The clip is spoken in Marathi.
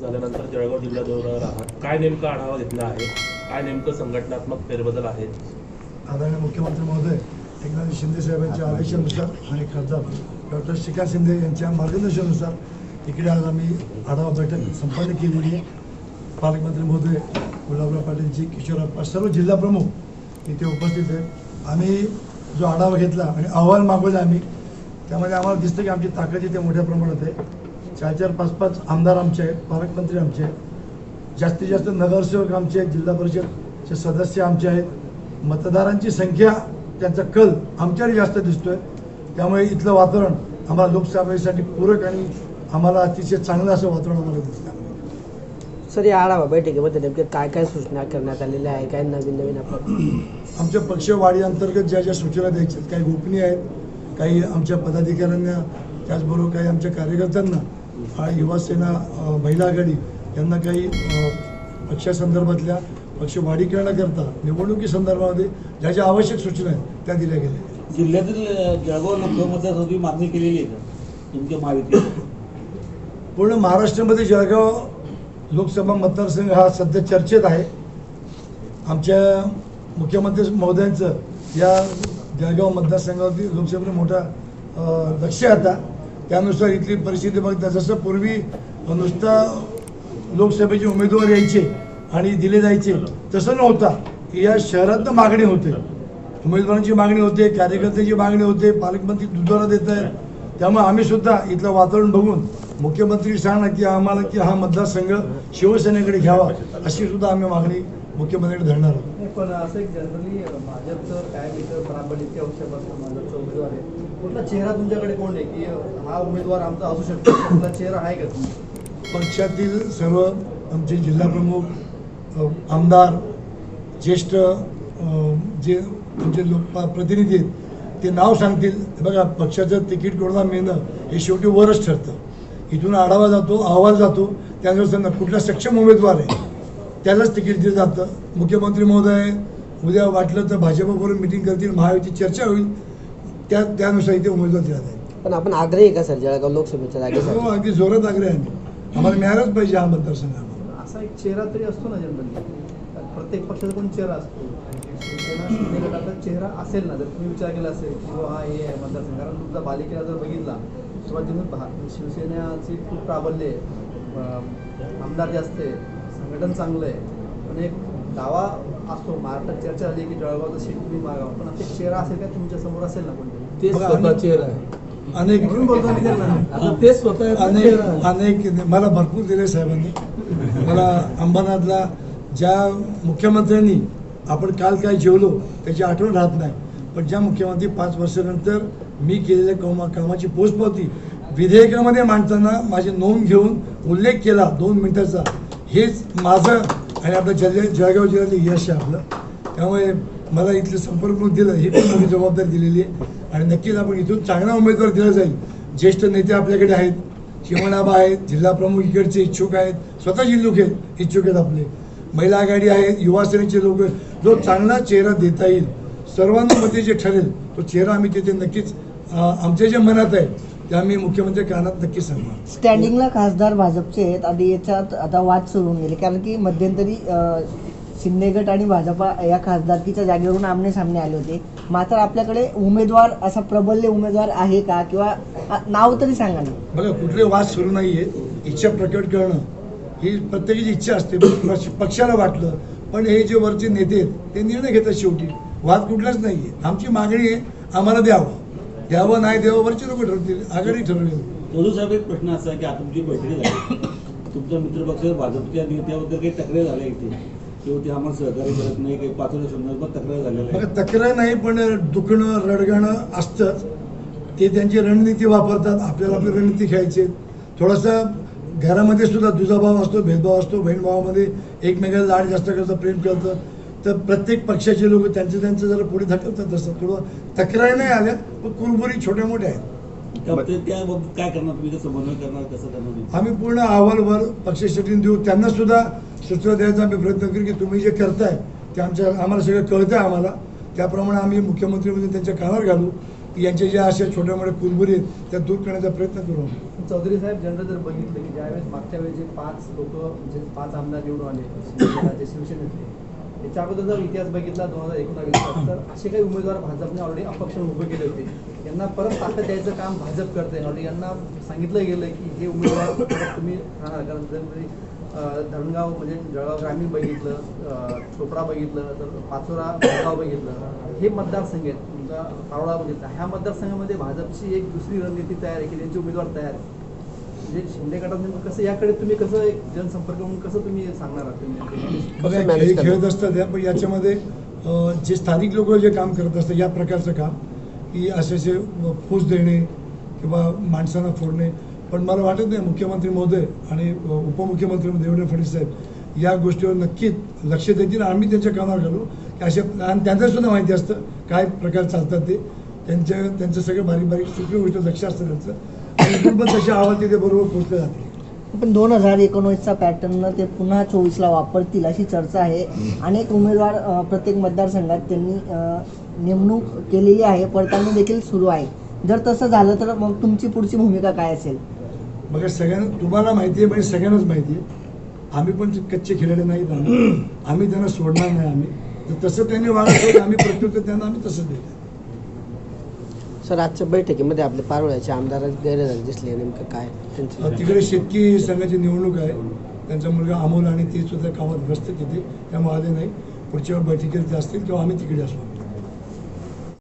झाल्यानंतर जळगाव जिल्हा दौऱ्यावर आहात. काय नेमका आढावा घेतला आहे? काय नेमकं संघटनात्मक फेरबदल आहेत आदरणीय मुख्यमंत्री महोदय एकनाथ शिंदे साहेबांच्या आदेशानुसार आणि खासदार डॉक्टर शिखा शिंदे यांच्या मार्गदर्शनानुसार इकडे आज आम्ही आढावा बैठक संपन्न केलेली आहे. पालकमंत्री महोदय गुलाबराव पाटीलजी किशोरप्पा सर्व जिल्हाप्रमुख इथे उपस्थित आहेत. आम्ही जो आढावा घेतला आणि अहवाल मागवला आम्ही त्यामध्ये आम्हाला दिसतं की आमची ताकद इथे मोठ्या प्रमाणात आहे. चार चार पाच पाच आमदार आमचे आहेत पालकमंत्री आमचे आहेत. जास्तीत जास्त नगरसेवक आमचे आहेत जिल्हा परिषदचे सदस्य आमचे आहेत. मतदारांची संख्या त्यांचा कल आमच्याकडे जास्त दिसतोय. त्यामुळे इथलं वातावरण आम्हाला लोकसभेसाठी पूरक आणि आम्हाला अतिशय चांगलं असं वातावरण आम्हाला दिसतं सर या आढावा बैठकीमध्ये नेमके काय काय सूचना करण्यात आलेल्या आहे काय नवीन नवीन आपण आमच्या पक्षवाढी अंतर्गत ज्या ज्या सूचना द्यायच्या काही गोपनीय आहेत काही आमच्या पदाधिकाऱ्यांना त्याचबरोबर काही आमच्या कार्यकर्त्यांना आणि युवासेना महिला आघाडी यांना काही पक्षासंदर्भातल्या पक्षवाढी करण्याकरता निवडणुकी संदर्भामध्ये ज्या ज्या आवश्यक सूचना आहेत त्या दिल्या गेल्या. जिल्ह्यातील जळगाव लोकसभा मतदारसंघाची मागणी केलेली आहे तुमच्या महायुतीत पूर्ण महाराष्ट्रामध्ये जळगाव लोकसभा मतदारसंघ हा सध्या चर्चेत आहे. आमच्या मुख्यमंत्री महोदयांचं या जळगाव मतदारसंघावरती लोकसभेला मोठा लक्ष आता. त्यानुसार इथली परिस्थिती बघता जसं पूर्वी नुसता लोकसभेचे उमेदवार यायचे आणि दिले जायचे तसं नव्हता. की या शहरातनं मागणी होते. उमेदवारांची मागणी होते कार्यकर्त्यांची मागणी होते पालकमंत्री दुधारा देत आहेत. त्यामुळे आम्ही सुद्धा इथलं वातावरण बघून मुख्यमंत्री सांगणार की आम्हाला की हा मतदारसंघ शिवसेनेकडे घ्यावा अशी सुद्धा आम्ही मागणी मुख्यमंत्र्यांकडे धरणार आहोत. पण असं एक जनरली भाजपचं काय बराबर इतके वर्षापासून भाजपचा उमेदवार आहे. कुठला चेहरा तुमच्याकडे कोण आहे? की हा उमेदवार आमचा असू शकतो कुठला चेहरा आहे का पक्षातील सर्व आमचे जिल्हाप्रमुख आमदार ज्येष्ठ जे आमचे लोक प्रतिनिधी आहेत ते नाव सांगतील. बघा पक्षाचं तिकीट कोणाला मिळणं हे शेवटी वरच ठरतं. इथून आढावा जातो अहवाल जातो. त्यानुसार कुठला सक्षम उमेदवार आहे. त्यालाच तिकीट दिलं जातं. मुख्यमंत्री महोदय उद्या वाटलं तर भाजपबरोबर मिटिंग करतील महायुती चर्चा होईल. त्या त्यानुसार इथे उमेदवार दिला जाईल. पण आपण आग्रही का सर? जळगाव लोकसभेच्या हो जागेसाठी अगदी जोरात आग्रह आहे आम्ही. आम्हाला मिळालाच पाहिजे हा मतदारसंघ. आम्हाला असा एक चेहरा तरी असतो ना जनरली प्रत्येक पक्षाचा कोण चेहरा असतो. शिवसेना शिंदे गटाचा चेहरा असेल ना जर तुम्ही विचार केला असेल की हो हा हे आहे मतदारसंघ. कारण तुमचा बालिकेला जर बघितला सुरुवातीपासून भा शिवसेनेची खूप प्राबल्य आहे. अं, आमदार जास्त आहे संघटन चांगलं आहे. पण एक दावा असतो. महाराष्ट्रात चर्चा झाली की जळगावचं सीट तुम्ही मागावं. पण एक चेहरा असेल का तुमच्यासमोर असेल ना कोणतरी? बघा, अनेक- अनेक ते स्वतः अनेक अनेक मला भरपूर दिले साहेबांनी. मला अंबरनाथला ज्या मुख्यमंत्र्यांनी आपण काल काय जेवलो त्याची आठवण राहत नाही. पण ज्या मुख्यमंत्री पाच वर्षानंतर मी केलेल्या कामा कामाची पोचपावती विधेयकामध्ये मांडताना माझी नोंद घेऊन उल्लेख केला दोन मिनिटाचा. हेच माझं आणि आपलं जल जळगाव जिल्ह्यातलं यश आहे आपलं. त्यामुळे मला इथलं संपर्क दिलं ही पण मोठी जबाबदारी दिलेली आहे. आणि नक्कीच आपण इथून चांगला उमेदवार दिला जाईल. ज्येष्ठ नेते आपल्याकडे आहेत शिवणाबा आहेत जिल्हा प्रमुख इकडचे इच्छुक आहेत स्वतःची लोक आहेत इच्छुक आहेत आपले. महिला आघाडी आहेत युवासेनेचे लोक जो चांगला चेहरा देता येईल सर्वांमध्ये जे ठरेल तो चेहरा आम्ही तिथे नक्कीच आमच्या जे मनात आहे ते आम्ही मुख्यमंत्री कानात नक्कीच सांगणार. स्टँडिंगला खासदार भाजपचे आहेत आणि याच्यात आता वाद सुरू होऊन गेले. कारण की मध्यंतरी अ, शिंदे गट आणि भाजपा या खासदारकीच्या जागेवरून आमने सामने आले होते. मात्र आपल्याकडे उमेदवार असा प्रबल्य उमेदवार आहे का? किंवा अ, नाव तरी सांगा ना. बघा कुठले वाद सुरू नाही आहेत इच्छा प्रकट करणं ही प्रत्येकाची इच्छा असते. पक्ष- पक्षाला वाटलं. पण हे जे वरचे नेते आहेत ते निर्णय घेतात शेवटी. वाद कुठलाच नाही आहे आमची मागणी आहे आम्हाला द्यावं. द्यावं नाही द्यावं वरचे लोक ठरवतील आघाडी ठरवेल. तोलू साहेब एक प्रश्न असा आहे की आता तुमची बैठकी झाली. तुमचा मित्रपक्ष भाजपच्या नेत्याबद्दल काही तक्रार झाल्या इथे. किंवा ते आम्हाला सहकार्य करत नाही काही पाचव्या संदर्भात तक्रार झालेल्या तक्रार नाही पण दुखणं रडगाणं असतंच ते त्यांची रणनीती वापरतात आपल्याला आपली रणनीती खेळायची. थोडासा घरामध्ये सुद्धा दुजाभाव असतो भेदभाव असतो बहीण भावामध्ये एकमेकाला लाड जास्त करतं प्रेम करतं. तर प्रत्येक पक्षाचे लोक त्यांचं त्यांचं जरा पुढे धकलतात तसं थोडं तक्रारी नाही आल्या पण कुरबुरी छोट्या मोठ्या आहेत. त्या- ते- त्याबाबत काय करणार तुम्ही? करणार? कसं करणार? आम्ही पूर्ण अहवालवर पक्षासाठी देऊ त्यांना सुद्धा सूचना द्यायचा आम्ही प्रयत्न करू की तुम्ही जे करताय ते आमच्या आम्हाला सगळं कळतं आहे आम्हाला. त्याप्रमाणे आम्ही मुख्यमंत्रीमध्ये त्यांच्या कानावर घालू. की यांच्या ज्या अशा छोट्या मोठ्या कुरबुरी आहेत त्या दूर करण्याचा प्रयत्न करू आम्ही. चौधरी साहेब जनरल जर बघितलं की ज्यावेळेस मागच्या वेळेस जे पाच लोक म्हणजे पाच आमदार निवडून आले शिवसेनेतले त्याच्या अगोदर जर इतिहास बघितला दोन हजार एकोणावीसचा तर असे काही उमेदवार भाजपने ऑलरेडी अपक्ष उभे केले होते. यांना परत ताकद द्यायचं काम भाजप करते ऑलरेडी यांना सांगितलं गेलं की हे उमेदवार तुम्ही राहणार. कारण जर तुम्ही, धरणगाव म्हणजे जळगाव ग्रामीण बघितलं चोपडा बघितलं तर पाचोरा जळगाव बघितलं हे मतदारसंघ आहेत तुमचा पारोळा बघितला. ह्या मतदारसंघामध्ये भाजपची एक दुसरी रणनीती तयार आहे की त्यांचे उमेदवार तयार आहेत. शिंदे गटात नेमकं कसं याकडे तुम्ही कसं एक जनसंपर्क म्हणून कसं तुम्ही सांगणार आहात? बघा खेळ? खेळत असतात या पण याच्यामध्ये जे स्थानिक लोक जे काम करत असतात या प्रकारचं काम की असे असे फूस देणे किंवा माणसांना फोडणे. पण मला वाटत नाही मुख्यमंत्री महोदय आणि उपमुख्यमंत्री देवेंद्र फडणवीस साहेब या गोष्टीवर नक्कीच लक्ष देतील. आम्ही त्यांच्या कामावर घालू की अशा आणि त्यांना सुद्धा माहिती असतं काय प्रकार चालतात ते. त्यांच्या त्यांचं सगळं बारीक बारीक सूक्ष्म गोष्ट लक्ष असतं त्यांचं. तसे तिथे बरोबर पोहोचले पण दोन हजार एकोणीसचा पॅटर्न ते पुन्हा चोवीसला वापरतील अशी चर्चा आहे. अनेक उमेदवार अ, प्रत्येक मतदारसंघात त्यांनी अ, नेमणूक केलेली आहे. पडताळणी देखील सुरू आहे. जर तसं झालं तर मग तुमची पुढची भूमिका काय असेल? बघा सगळ्यांना तुम्हाला माहिती आहे म्हणजे सगळ्यांनाच माहिती आहे. आम्ही पण कच्चे खिलाडी नाहीत आम्ही आम्ही त्यांना सोडणार नाही आम्ही. तर तसं त्यांनी वागत आम्ही प्रत्युत्तर त्यांना आम्ही तसंच देतो. सर आजच्या बैठकीमध्ये आपले पारोळ्याचे आमदार गैरहजर दिसले नेमकं काय? त्यांचं तिकडे शेतकी संघाची निवडणूक आहे. त्यांचा मुलगा अमोल आणि ते सुद्धा कामात व्यस्त तिथे त्यामुळे आले नाही. पुढच्या बैठकीत असतील किंवा आम्ही तिकडे असू.